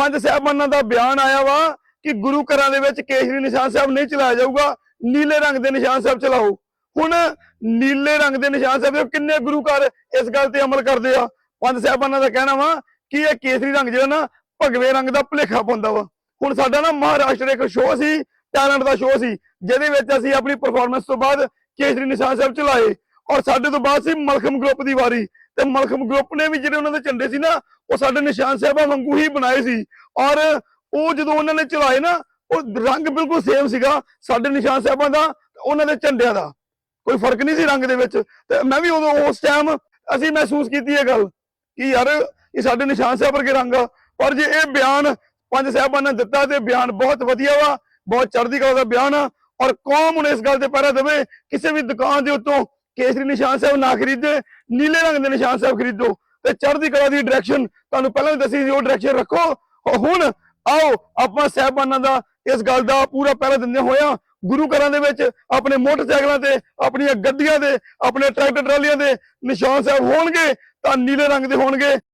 ਪੰਜ ਸਾਹਿਬਾਨਾਂ ਦਾ ਬਿਆਨ ਆਇਆ ਵਾ ਕਿ ਗੁਰੂ ਘਰਾਂ ਦੇ ਵਿੱਚ ਕੇਸਰੀ ਨਿਸ਼ਾਨ ਸਾਹਿਬ ਨਹੀਂ ਚਲਾਇਆ ਜਾਊਗਾ, ਨੀਲੇ ਰੰਗ ਦੇ ਨਿਸ਼ਾਨ ਸਾਹਿਬ ਚਲਾਓ। ਹੁਣ ਨੀਲੇ ਰੰਗ ਦੇ ਨਿਸ਼ਾਨ ਸਾਹਿਬ ਕਿੰਨੇ ਗੁਰੂ ਘਰ ਇਸ ਗੱਲ ਤੇ ਅਮਲ ਕਰਦੇ ਆ? ਪੰਜ ਸਾਹਿਬਾਨਾਂ ਦਾ ਕਹਿਣਾ ਵਾ ਕਿ ਇਹ ਕੇਸਰੀ ਰੰਗ ਜਿਹੜਾ ਨਾ, ਭਗਵੇ ਰੰਗ ਦਾ ਭੁਲੇਖਾ ਪਾਉਂਦਾ ਵਾ। ਹੁਣ ਸਾਡਾ ਨਾ ਮਹਾਰਾਸ਼ਟਰ ਇੱਕ ਸ਼ੋਅ ਸੀ, ਟੈਲੈਂਟ ਦਾ ਸ਼ੋਅ ਸੀ, ਜਿਹਦੇ ਵਿੱਚ ਅਸੀਂ ਆਪਣੀ ਪਰਫਾਰਮੈਂਸ ਤੋਂ ਬਾਅਦ ਕੇਸਰੀ ਨਿਸ਼ਾਨ ਸਾਹਿਬ ਚਲਾਏ। ਔਰ ਸਾਡੇ ਤੋਂ ਬਾਅਦ ਸੀ ਮਲਖਮ ਗਰੁੱਪ ਦੀ ਵਾਰੀ। ਤੇ ਮਲਖਮ ਗਰੁੱਪ ਨੇ ਵੀ ਜਿਹੜੇ ਉਹਨਾਂ ਦੇ ਝੰਡੇ ਸੀ ਨਾ, ਉਹ ਸਾਡੇ ਨਿਸ਼ਾਨ ਸਾਹਿਬਾਂ ਵਾਂਗੂ ਹੀ ਬਣਾਏ ਸੀ। ਔਰ ਉਹ ਜਦੋਂ ਉਹਨਾਂ ਨੇ ਚਲਾਏ ਨਾ, ਉਹ ਰੰਗ ਬਿਲਕੁਲ ਸੇਮ ਸੀਗਾ ਸਾਡੇ ਨਿਸ਼ਾਨ ਸਾਹਿਬਾਂ ਦਾ ਉਹਨਾਂ ਦੇ ਝੰਡਿਆਂ ਦਾ। ਕੋਈ ਫ਼ਰਕ ਨਹੀਂ ਸੀ ਰੰਗ ਦੇ ਵਿੱਚ। ਤੇ ਮੈਂ ਵੀ ਉਦੋਂ ਉਸ ਟਾਈਮ ਅਸੀਂ ਮਹਿਸੂਸ ਕੀਤੀ ਇਹ ਗੱਲ ਕਿ ਯਾਰ, ਇਹ ਸਾਡੇ ਨਿਸ਼ਾਨ ਸਾਹਿਬ ਵਰਗੇ ਰੰਗ ਆ। ਪਰ ਜੇ ਇਹ ਬਿਆਨ ਪੰਜ ਸਾਹਿਬਾਂ ਨੇ ਦਿੱਤਾ ਤੇ ਬਿਆਨ ਬਹੁਤ ਵਧੀਆ ਵਾ, ਬਹੁਤ ਚੜ੍ਹਦੀ ਕਲਾ ਦਾ ਬਿਆਨ ਆ। ਔਰ ਕੌਮ ਹੁਣ ਇਸ ਗੱਲ ਤੇ ਪਹਿਰਾ ਦੇਵੇ, ਕਿਸੇ ਵੀ ਦੁਕਾਨ ਦੇ ਉੱਤੋਂ ਕੇਸਰੀ ਨਿਸ਼ਾਨ ਸਾਹਿਬ ਨਾ ਖਰੀਦੇ, ਨੀਲੇ ਰੰਗ ਦੇ ਨਿਸ਼ਾਨ ਸਾਹਿਬ ਖਰੀਦੋ ਤੇ ਚੜ੍ਹਦੀ ਕਲਾ ਦੀ ਡਾਇਰੈਕਸ਼ਨ ਤੁਹਾਨੂੰ ਪਹਿਲਾਂ ਵੀ ਦੱਸੀ ਸੀ, ਉਹ ਡਾਇਰੈਕਸ਼ਨ ਰੱਖੋ। ਔਰ ਹੁਣ ਆਓ, ਆਪਾਂ ਸਾਹਿਬਾਨਾਂ ਦਾ ਇਸ ਗੱਲ ਦਾ ਪੂਰਾ ਪਹਿਰਾ ਦਿੰਦੇ ਹੋਇਆ ਗੁਰੂ ਘਰਾਂ ਦੇ ਵਿੱਚ ਆਪਣੇ ਮੋਟਰਸਾਈਕਲਾਂ ਤੇ, ਆਪਣੀਆਂ ਗੱਡੀਆਂ ਤੇ ਆਪਣੇ ਟਰੈਕਟਰ ਟਰਾਲੀਆਂ ਦੇ ਨਿਸ਼ਾਨ ਸਾਹਿਬ ਹੋਣਗੇ ਤਾਂ ਨੀਲੇ ਰੰਗ ਦੇ ਹੋਣਗੇ।